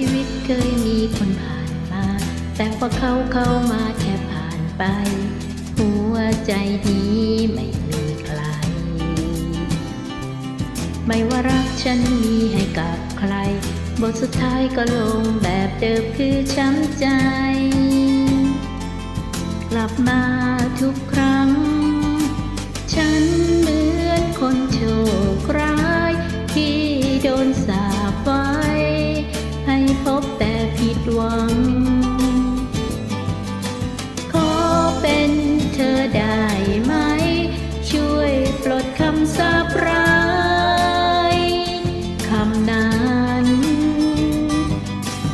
ชีวิตเคยมีคนผ่านมา แต่พอเขาเข้ามาแค่ผ่านไป หัวใจนี้ไม่มีใคร ไม่ว่ารักฉันมีให้กับใคร บทสุดท้ายก็ลงแบบเดิมคือช้ำใจ กลับมาทุกครั้ง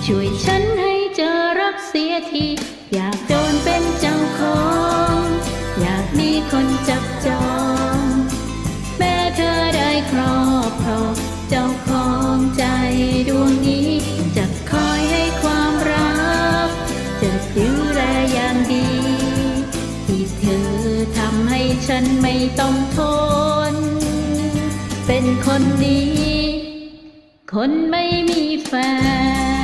ช่วยฉันให้เจอรักเสียที อยากโดนเป็นเจ้าของ อยากมีคนจับจอง แม้เธอได้ครอบครองเจ้าของใจดวงนี้ จะคอยให้ความรัก จะดูแลอย่างดี ที่เธอทำให้ฉันไม่ต้องทน เป็นคนดี คนไม่มีแฟน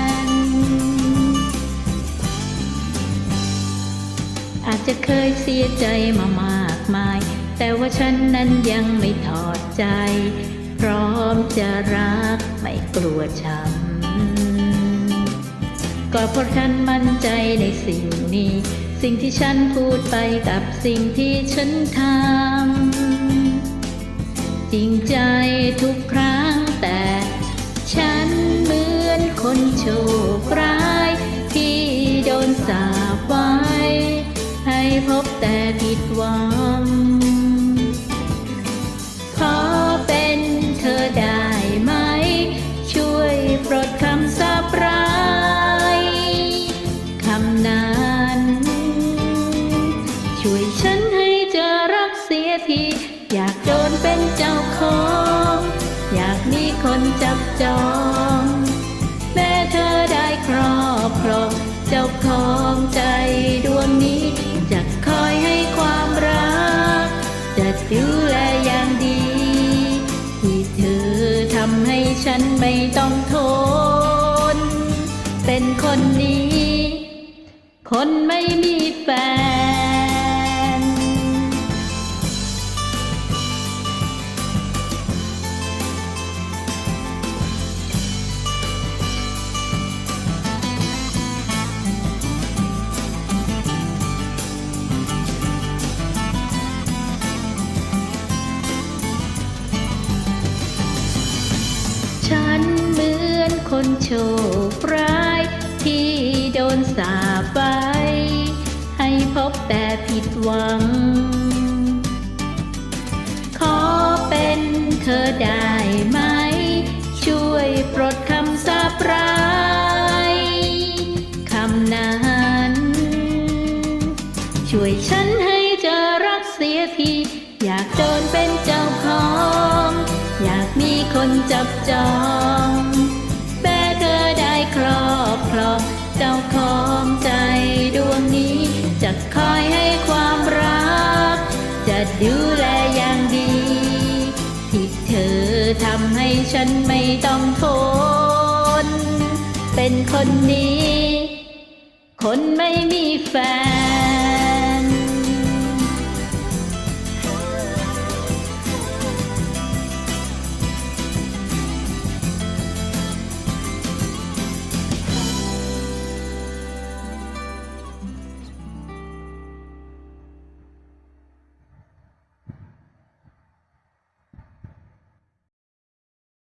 อาจจะเคยเสียใจมามากมาย แต่ว่าฉันนั้นยังไม่ถอดใจ พร้อมจะรักไม่กลัวช้ำก็เพราะฉันมั่นใจในสิ่งนี้ สิ่งที่ฉันพูดไปกับสิ่งที่ฉันทำจริงใจทุกครั้งแต่ ฉันเหมือนคนโชคร้ายที่โดนสาปไว้ พบแต่ผิดหวัง ขอเป็นเธอได้ไหม ช่วยปลดคำสาปร้ายคำนั้น ช่วยฉันให้เจอรักเสียที อยากโดนเป็นเจ้าของ อยากมีคนจับจอง คนไม่มีแฟน ฉันเหมือนคนโชคร้าย ที่โดนสาปไว้ให้พบแต่ผิดหวัง ขอเป็นเธอได้ไหม ช่วยปลดคำสาปร้ายคำนั้น ช่วยฉันให้เจอรักเสียที อยากโดนเป็นเจ้าของ อยากมีคนจับจอง รองเจ้าของใจดวงนี้ จะคอยให้ความรัก จะดูแลอย่างดี ที่เธอทำให้ฉันไม่ต้องทน เป็นคนนี้ คนไม่มีแฟน